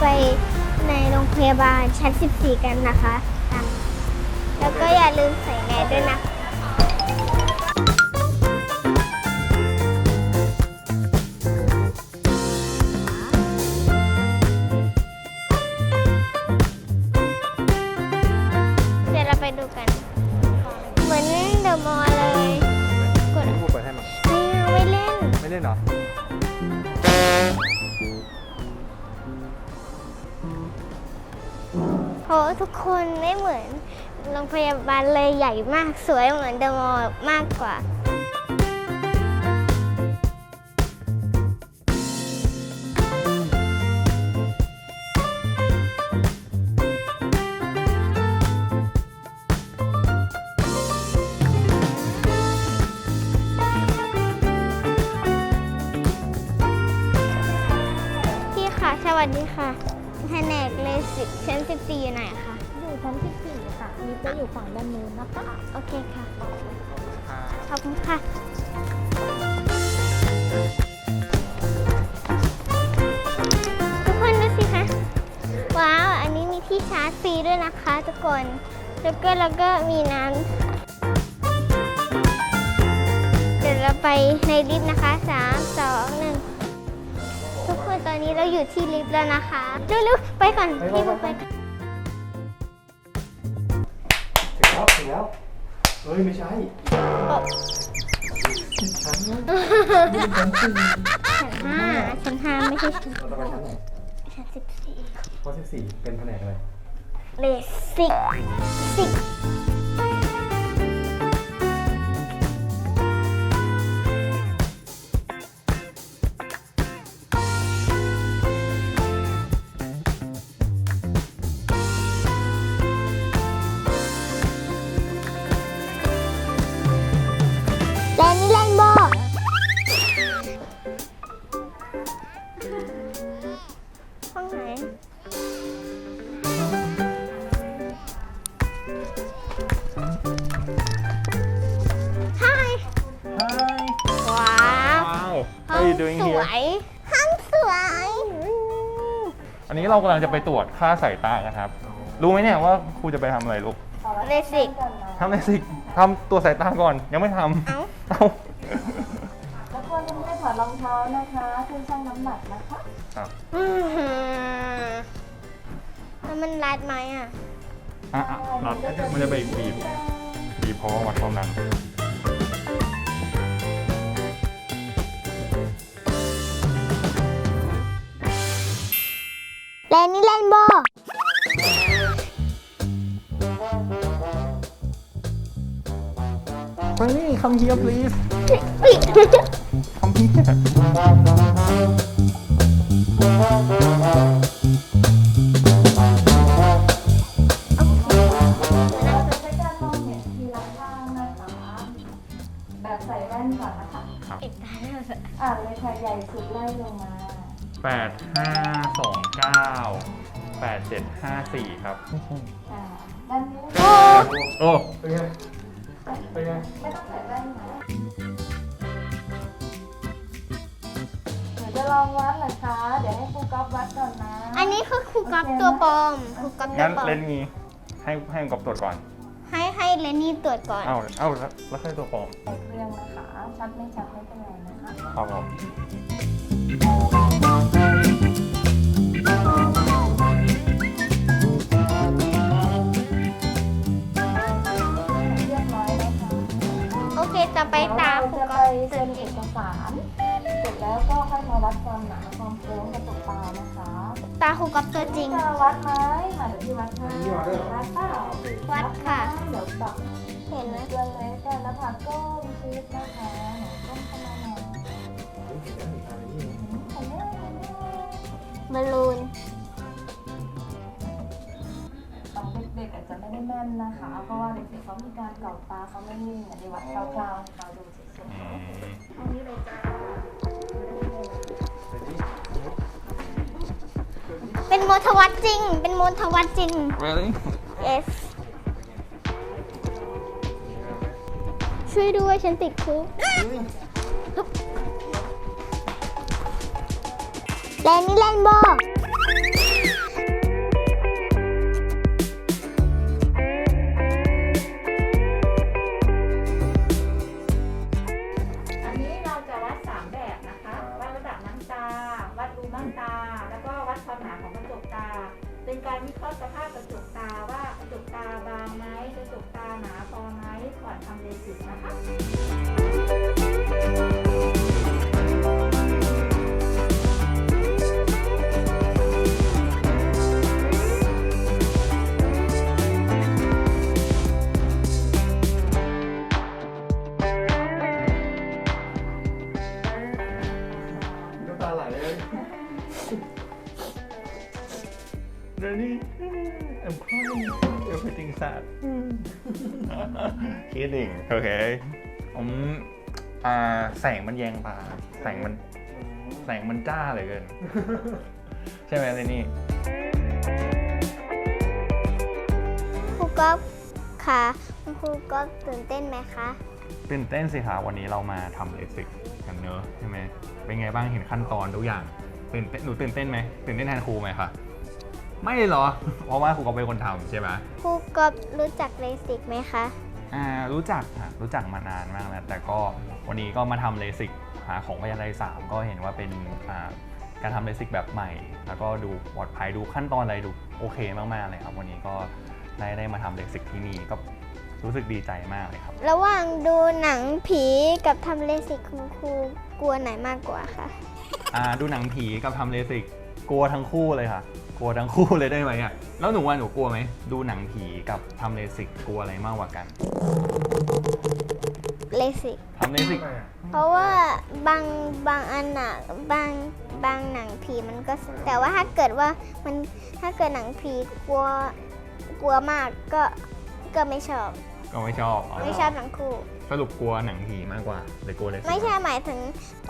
ไปในโรงพยาบาลชั้น 14 กันนะคะ แล้วก็อย่าลืมใส่แมสด้วยนะเโรงพยาบาลเลยใหญ่มากสวยเหมือนเดอะมอลล์มากกว่า พี่ค่ะ สวัสดีค่ะแผนกเลสิกชั้น14อยู่ไหนคะ อยู่ชั้น14 ค่ะ มีจะอยู่ฝั่งด้านนู้นนะคะ โอเคค่ะ ขอบคุณค่ะ ทุกคนดูสิคะ ว้าว อันนี้มีที่ชาร์จฟรีด้วยนะคะทุกคน แล้วก็แล้วก็มีน้ำ เดี๋ยวเราไปในลิฟต์นะคะ 3 2 1ทุกคนตอนนี้เราอยู่ที่ลิฟต์แล้วนะคะเร็วๆไปก่อนไปๆๆพี่บุ๊คไปก่อน ถึงแล้วถึงแล้ว เฮ้ย ไม่ใช่โอ้ผิดชั้นนะชั้นห้าชั้นห้าไม่ใช่ชั้นเราจะไปชั้นไหนชั้นสิบสี่ข้อ14เป็นแผนกอะไรเลสิกสิก ว้าวห้อง How are you doing ส here วย ห้องสวย อันนี้เรากำลังจะไปตรวจค่าสายตากันครับ รู้ไหมเนี่ยว่าครูจะไปทำอะไรลูกเลสิก ทำอะไรสิทำตัวจสายตาก่อน ยังไม่ทำเอ้าเอ้าแล้วก็ยังไม่ได้ถอดรองเท้านะคะขึ้นชั่งน้ำหนักนะคะอะอื้อหือแล้วมันรัดไหมอะ อะอะน็อตมันจะไปบีบ บีบเพราะว่าวัดความดัน งนะคะแบบใส่แว่นก่อนนะคะปิดตาแล้วเหรออ่านเลยค่ะใหญ่สุดไล่ลงมาแปดห้าสองเก้าแปดเจ็ดห้าสี่ครับ อ่าด้านนี้ โอ้โอ้เป็นไง เป็นไงไม่ต้องใส่แว่นนะเดี๋ยวจะลองวัดเหรอคะ เดี๋ยวให้ครูก๊อฟวัดก่อนนะอันนี้คือครูก๊อฟตัวปลอมครูก๊อฟตัวงั้นปลอมเล่นงี้ให้ให้กอบตรวจก่อน ให้ให้เลนนี่ตรวจก่อน เอ้าเอ้าแล้วแล้วใครตัวปลอมใส่เครื่องนะคะชัดไม่ชัดไม่เป็นไรนะคะ ครับผม จะไปตามครูจะก๊ไปอฟตัเซ็วนจเอริงกสารเสร็จแล้วก็ค่อยมาวัดความหนาความโค้งกระจกตานะคะตาครูก๊อฟตัวจริง จะวัดไหมมาเดี๋ยวพี่วัดให้นี่วัดด้วยเหรอวัดเปล่าวัดค่ะเดี๋ยวตับเห็นไหมเดือนเล็กกันแล้วผักก้มชีสนะคะหนูก้มเข้ามาหน่อยขอเนื้อขอเนื้อบอลลูน เด็กๆอาจจะไม่ได้แม่นนะคะ เพราะว่าเด็กๆเขามีการเก่าตาเขาไม่นิ่งอะเดี๋ยววัดคร่าวๆให้เขาดูเฉยอืมๆอันนี้เลยจ้าเป็นโมทวัตจริง เป็นโมทวัตจริง really yes ช่วยด้วยฉันติดคุกแลนนี่แลนโบอั ม่านตา แล้วก็วัดความหนาของกระจกตา เป็นการวิเคราะห์สภาพกระจกตาว่ากระจกตาบางไหมกระจกตาหนาพอไหมก่อนทำเลสิกนะคะ Ready I'm crying everything sad kidding โอเคผมอ่าแสงมันแยงตาแสงมันแสงมันจ้าเหลือเกิน ใช่ไหมเลยนี่ครูก๊อฟค่ะคุณครูก๊อฟตื่นเต้นไหมคะตื่นเต้นสิคะวันนี้เรามาทำเลสิกกันเนอะใช่ไหมเป็นไงบ้างเห็นขั้นตอนทุกอย่างตื่นเต้นหนูตื่นเต้นไหมตื่นเต้นแทนครูไหมคะ ไม่เหรอ เพราะว่าครูก็เป็นคนทำใช่ไหมครูก๊อฟรู้จักเลสิกไหมคะ อ่ารู้จักค่ะรู้จักมานานมากแล้ว แต่ก็วันนี้ก็มาทำเลสิกหาของพยาไลสามก็เห็นว่าเป็นอ่าการทำเลสิกแบบใหม่ แล้วก็ดูปลอดภัยดูขั้นตอนอะไรดูโอเคมากๆเลยครับ วันนี้ก็ได้ได้มาทำเลสิกที่นี่ก็รู้สึกดีใจมากเลยครับ ระหว่างดูหนังผีกับทำเลสิกคุณครูกลัวไหนมากกว่าคะ อ่าดูหนังผีกับทำเลสิกกลัวทั้งคู่เลยค่ะ กลัวทั้งคู่เลยได้ไหมอะ แล้วหนูว่าหนูกลัวไหม ดูหนังผีกับทำเลสิกกลัวอะไรมากกว่ากันเลสิกทำเลสิกเพราะว่าบางบางอันอะบางบางหนังผีมันก็สนุกแต่ว่าถ้าเกิดว่ามันถ้าเกิดหนังผีกลัวกลัวมากก็ก็ไม่ชอบ ก็ไม่ชอบอ๋อไม่ชอบทั้งคู่ สรุปกลัวหนังผีมากกว่าเลยกลัวเลสิกไม่ใช่หมายถึง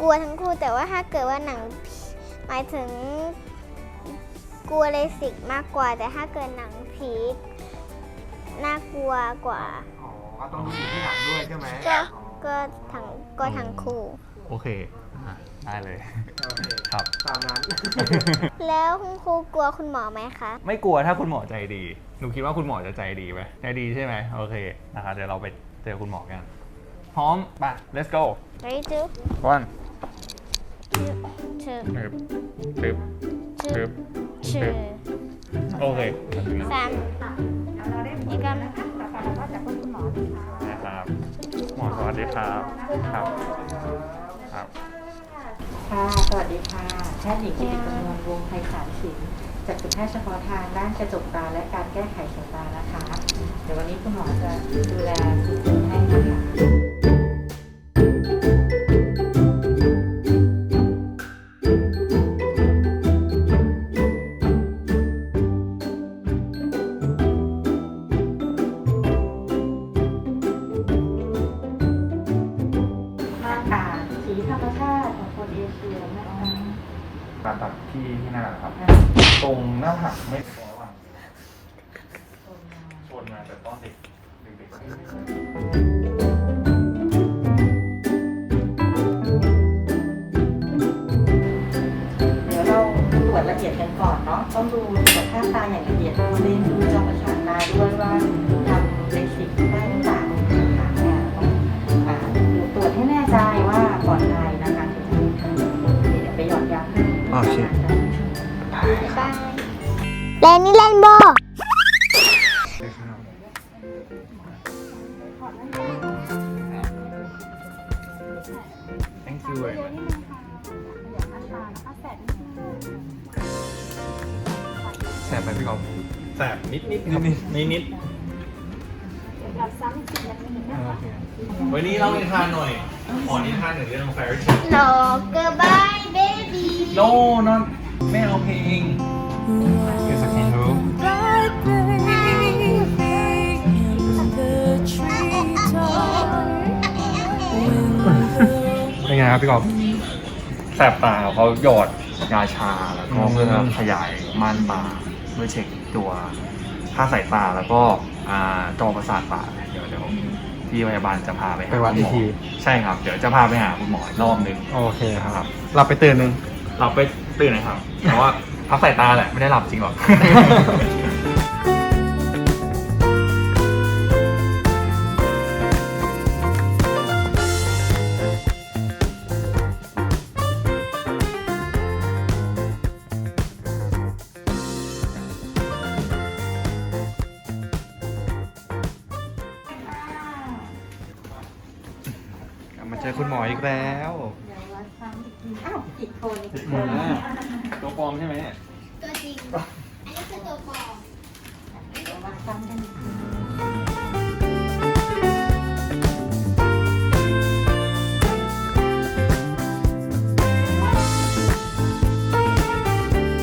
กลัวทั้งคู่ แต่ว่าถ้าเกิดว่าหนังผีหมายถึง กลัวเลสิกมากกว่า แต่ถ้าเกิดหนังผีน่ากลัวกว่า อ๋อก็ต้องดูที่หลังด้วยใช่ไหมก็ก็ทั้งก็ทั้งคู่ โอเคอะได้เลย โอเคครับ ตามนั้น แล้วคุณครูกลัวคุณหมอไหมคะ ไม่กลัวถ้าคุณหมอใจดี หนูคิดว่าคุณหมอจะใจดีไหมใจดีใช่ไหมโอเคนะคะเดี๋ยวเราไปเจอคุณหมอกัน พร้อมไป let's go ready to one two ตึบตึบตึบ two โอเคสามเดี๋ยวเราได้ผลแล้วนะคะต่อไปเราก็จะพบคุณหมอนะคะนะครับหมอสวัสดีครับครับ ครับค่ะ สวัสดีค่ะ แพทย์หญิงกิติกมลวงศ์ไพศาลศิลป์จากศูนย์แพทย์เฉพาะทางด้านกระจกตาและการแก้ไขสายตานะคะ เดี๋ยววันนี้คุณหมอจะดูแลคุณผู้ให้นะคะ สีธรรมชาติของคนเอเชียนะคะการตัดที่ที่หน้าครับ ตรงหน้าผากไม่พอว่ะชนมาแต่ตอนเด็กเด็กเดี๋ยวเราตรวจละเอียดกันก่อนเนาะต้องดูสภาพตาอย่างละเอียดเราเรียน แลนนี่แลนโบ thank you very much แสบไหมพี่กอล์ฟแสบนิดนิดนิดนิดนิดนิดวันนี้เรานิทานหน่อยขอนิทานหนึ่งเรื่อง fairy tale โลกบายเบบี้ no not ไม่เอาเพลง Yes เป็นไงครับพี่กอล์ฟแสบตาเขาหยอดยาชาแล้วก็เพื่อขยายม่านตาเพื่อเช็คตัวค่าสายตาแล้วก็อ่าจอประสาทตาเดี๋ยวเดี๋ยวพี่พยาบาลจะพาไปหาไปวัดคุณหมอีกที ใช่ครับ เดี๋ยวจะพาไปหาคุณหมออีกรอบหนึงโอเคครับเราไปตื่นหนึ่งหลับไปตื่นนะครับแต่ว่าพักสายตาแหละไม่ได้หลับจริงหรอก อคุณหมออีกแล้ว เดี๋ยววัดซ้ำอีกทีอ้าวผิดคนผิดคอืนมตัวปลอมใช่ไหมเนี่ยตัวจริง อันนี้คือตัวปลอม เดี๋ยววัดซ้ำกันอีกที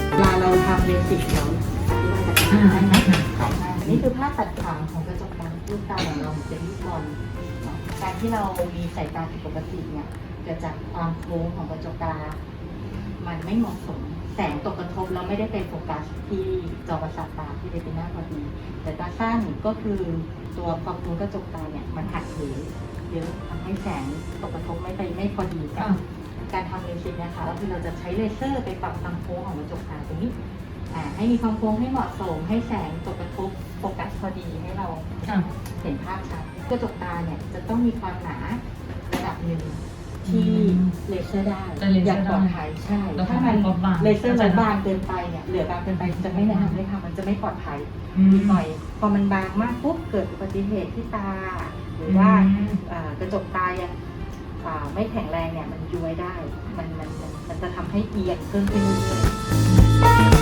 เวลาเราทำเบสิกเราที่ว่าจะทำได้ไหมนี่คือภาพตัดขางของกระจกตาลูกตาของเราเหมือนเป็นลูกบอลเนาะ การที่เรามีสายตาผิดปกติเนี่ยเกิดจากความโค้งของกระจกตา มันไม่เหมาะสม แสงตกกระทบเราไม่ได้ไปโฟกัสที่จอประสาทตาที่เรตินาพอดี แต่ตาสั้นก็คือตัวความโค้งกระจกตาเนี่ยมันหักเหเยอะทำให้แสงตกกระทบไม่ไปไม่พอดีกันการทำเลสิกนะคะก็คือเราจะใช้เลเซอร์ไปปรับความโค้งของกระจกตาตรงนี้อ่าให้มีความโค้งให้เหมาะสมให้แสงตกกระทบโฟกัสพอดีให้เราเห็นภาพชัดก ระจกตาเนี่ยจะต้องมีความหนาระดับหนึ่งที่เลเซอร์ได้จะเลเซอร์อย่างปลอดได้ภัยใช่แล้วถ้ามันถ้ามันบางๆเลเซอร์ก็มันจะบางเกินไปเนี่ยเหลือบางเกินไปจะไม่แนะนำเลยค่ะมันจะไม่ปลอดภัยอืม นิดหน่อย พอมันบางมากปุ๊บเกิดอุบัติเหตุที่ตา หรือว่าอืมอ่ากระจกตายังอ่าไม่แข็งแรงเนี่ยมันย้วยได้ มันมันมันมันจะทำให้เอียงเพิ่มขึ้นเรื่อยคุ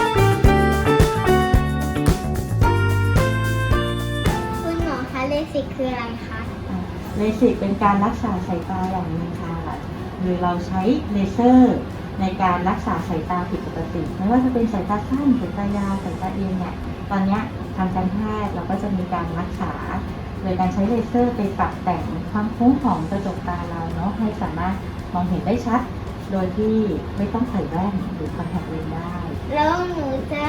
กคืออะไรคะๆเลสิกเป็นการรักษาสายตาอย่างหนึงค่ะหรือเราใช้เลเซอร์ในการรักษาสายตาผิดปกติไม่ว่าจะเป็นสายตาสั้นสายตายาวสายตาเอียงเนี่ยตอนเนี้ยทางการแพทย์เราก็จะมีการรักษา โดยการใช้เลเซอร์ไปปรับแต่งความโค้งของกระจกตาเราเนาะให้สามารถมองเห็นได้ชัด โดยที่ไม่ต้องใส่แว่นหรือคอนแทคเลนส์ได้ แล้วหนูจะ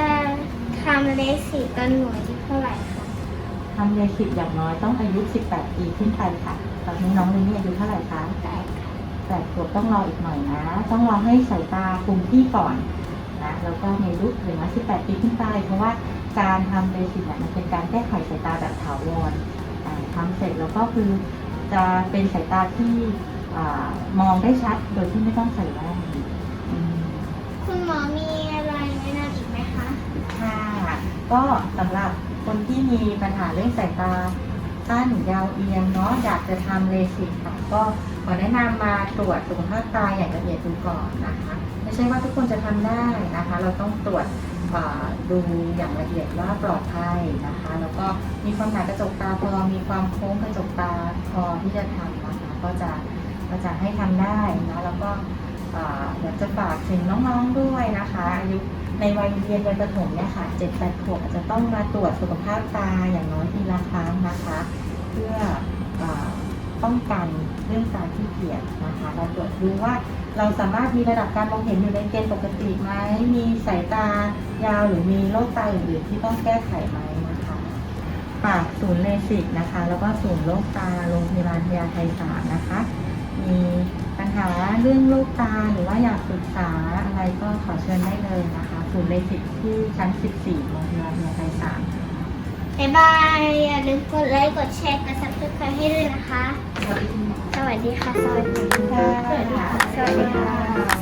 ทำเลสิกตอนหนูอายุเท่าไหร่คะ ทำเลสิกอย่างน้อยต้องอายุ 18 ปีขึ้นไปค่ะ ตอนนี้น้องลินนี่อายุเท่าไหร่คะแปดค่ะแปดขวบต้องรออีกหน่อยนะ ต้องรอให้สายตาคงที่ก่อนนะแล้วก็มีอายุถึง18 ปีขึ้นไป เพราะว่าการทำเลสิกเนี่ยมันเป็นการแก้ไขสายตาแบบถาวรอ่าทำเสร็จแล้วก็คือจะเป็นสายตาที่อามองได้ชัดโดยที่ไม่ต้องใส่แว่นอืมคุณหมอมีอะไรแนะนำอีกไหมคะ ค่ะ ก็สำหรับ คนที่มีปัญหาเรื่องสายตาสั้นยาวเอียงเนาะอยากจะทำเลสิกค่ะก็ขอแนะนำมาตรวจสุขภาพตาอย่างละเอียดดูก่อนนะคะ ไม่ใช่ว่าทุกคนจะทำได้นะคะ เราต้องตรวจดูอย่างละเอียดว่าปลอดภัยนะคะ แล้วก็มีความหนากระจกตาพอมีความโค้งกระจกตาพอที่จะทำนะคะก็จะก็จะให้ทำได้นะแล้วก็ อยากจะฝากถึงน้องๆด้วยนะคะอายุในวัยเรียนวัยประถมเนี่ยค่ะเจ็ดแปดขวบอาจจะต้องมาตรวจสุขภาพตาอย่างน้อยทีละครั้งนะคะ เพื่ออป้องกันเรื่องตาที่เกียจนะคะเราตรวจดูว่าเราสามารถมีระดับการมองเห็นอยู่ในเกณฑ์ปกติไหมมีสายตายาวหรือมีโรคตาอื่นๆที่ต้องแก้ไขไหมนะคะฝากศูนย์เลสิกนะคะ แล้วก็ศูนย์โรคตาโรงพยาบาลพญาไทสามนะคะ มีปัญหาเรื่องโรคตาหรือว่าอยากปรึกษาอะไรก็ขอเชิญได้เลยนะคะศูนย์เลสิกที่ชั้น 14โรงพยาบาลพญาไทสามบ๊ายบายอย่าลืมกดไลค์กดแชร์กดซับสไครต์ให้ด้วยนะคะ สวัสดีค่ะ สวัสดีค่ะ สวัสดีสวัสดีค่ะ สวัสดีค่ะ